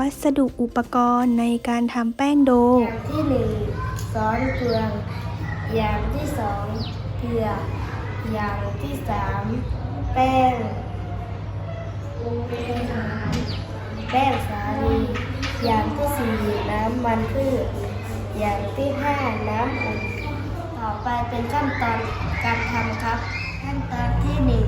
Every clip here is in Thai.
วัสดุอุปกรณ์ในการทำแป้งโด อย่างที่หนึ่งซอสเกลืองอย่างที่สองเกลือ อย่างที่สามแป้ง แป้งสาลี อย่างที่สี่น้ำมันพืช อย่างที่ห้าน้ำอุ่น ต่อไปเป็นขั้นตอนการทำครับ ขั้นตอนที่หนึ่ง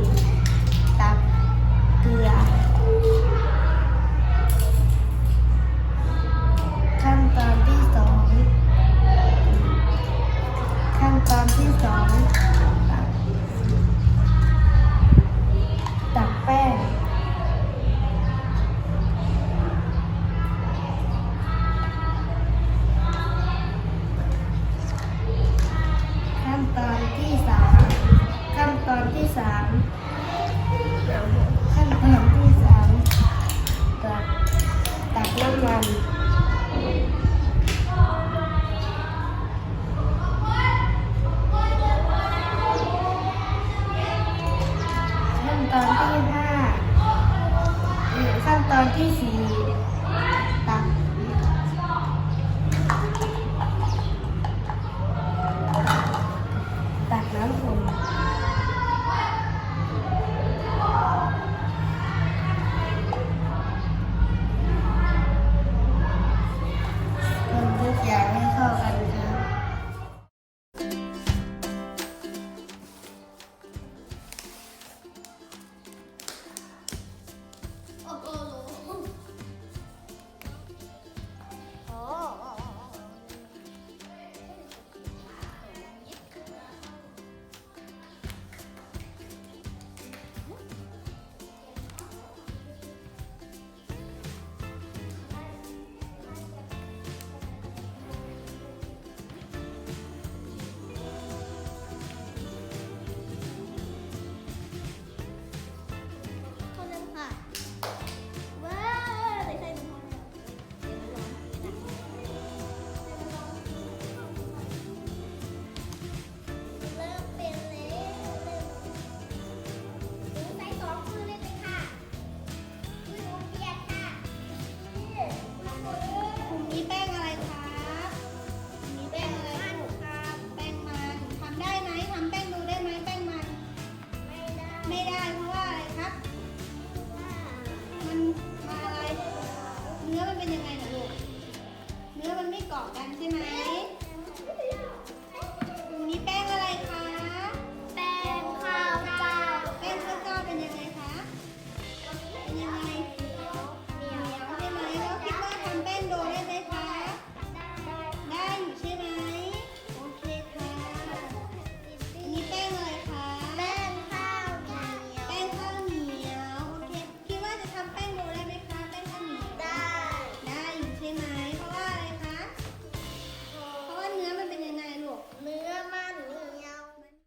นตอนที่ห้าเอ่อขั้นตอนที่สี่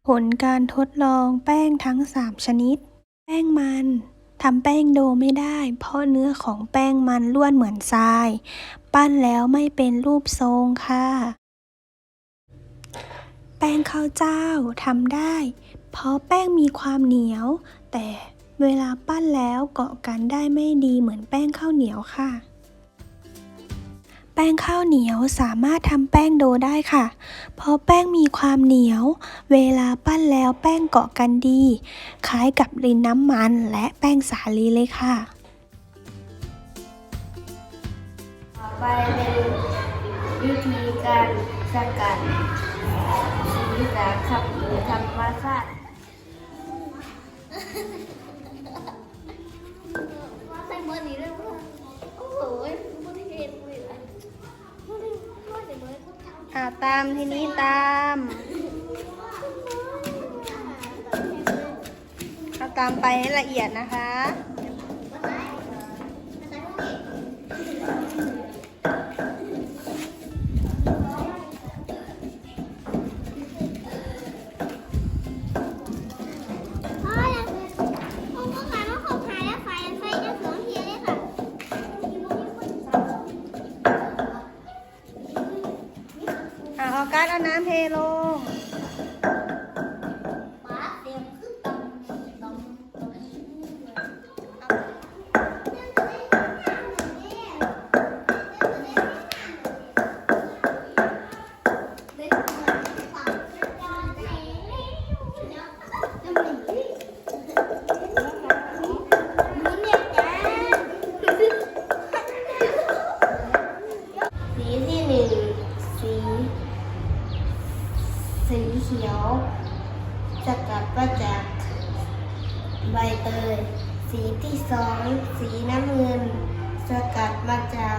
ผลการทดลองแป้งทั้ง 3 ชนิด แป้งมันทำแป้งโดไม่ได้ เพราะเนื้อของแป้งมันล้วนเหมือนทราย ปั้นแล้วไม่เป็นรูปทรงค่ะ แป้งข้าวเจ้าทำได้ เพราะแป้งมีความเหนียว แต่เวลาปั้นแล้วเกาะกันได้ไม่ดีเหมือนแป้งข้าวเหนียวค่ะ ป้งข้าวเหนียวสามารถทำแป้งโดได้ค่ะ เพราะแป้งมีความเหนียว เวลาปั้นแล้วแป้งเกาะกันดี คล้ายกับรินน้ำมันและแป้งสาลีเลยค่ะต่อไปเป็นวิธีการสกัดสีจากขับหรือธรรมชาติ ว่าใส่เบอร์นี้ด้วยมั้ยโอ้โหไม่ได้เห็นเลยอะไม่ได้ไม่ได้เบอร์ก็ทำ อ่า ตามทีนี้ตามเอาตามไปให้ละเอียดนะคะ เอาน้ำเทลง สีเขียว สกัดมาจากใบเตย สีที่สองสีน้ำเงิน สกัดมาจาก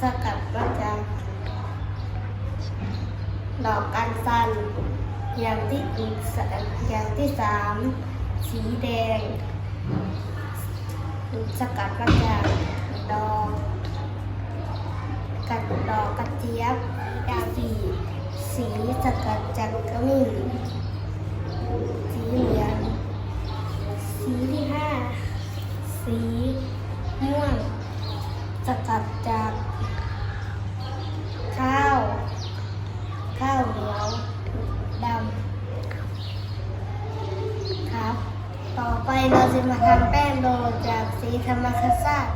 สกัดมาจากดอกกันสันอย่างที่อีกอย่างที่สามสีแดง สกัดมาจากดอกกัดดอกกระเจี๊ยบ ดาวสีสีสกัดจากกระมิ่นสีเหลืองสีที่ห้าสีม่วงสกัดจากข้าว ข้าวเหนียวดำครับ ต่อไปเราจะมาทำแป้งโดจากสีธรรมชาติ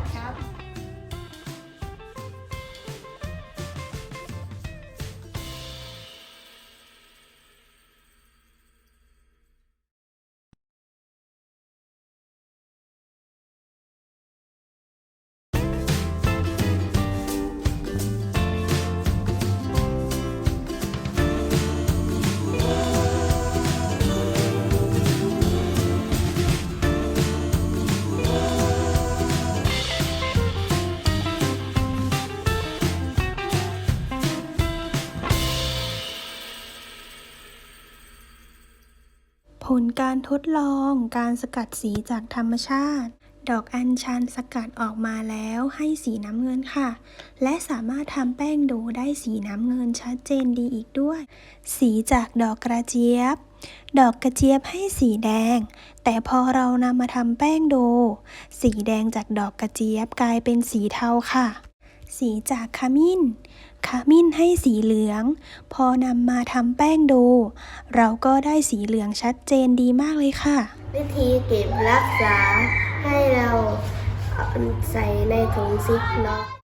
ผลการทดลองการสกัดสีจากธรรมชาติ ดอกอัญชันสกัดออกมาแล้วให้สีน้ำเงินค่ะ และสามารถทำแป้งโดได้สีน้ำเงินชัดเจนดีอีกด้วย สีจากดอกกระเจี๊ยบ ดอกกระเจี๊ยบให้สีแดง แต่พอเรานำมาทำแป้งโด สีแดงจากดอกกระเจี๊ยบกลายเป็นสีเทาค่ะ สีจากขมิ้น ขมิ้นให้สีเหลือง พอนำมาทำแป้งโด เราก็ได้สีเหลืองชัดเจนดีมากเลยค่ะ วิธีเก็บรักษาให้เราเอาใส่ในถุงซิปล็อก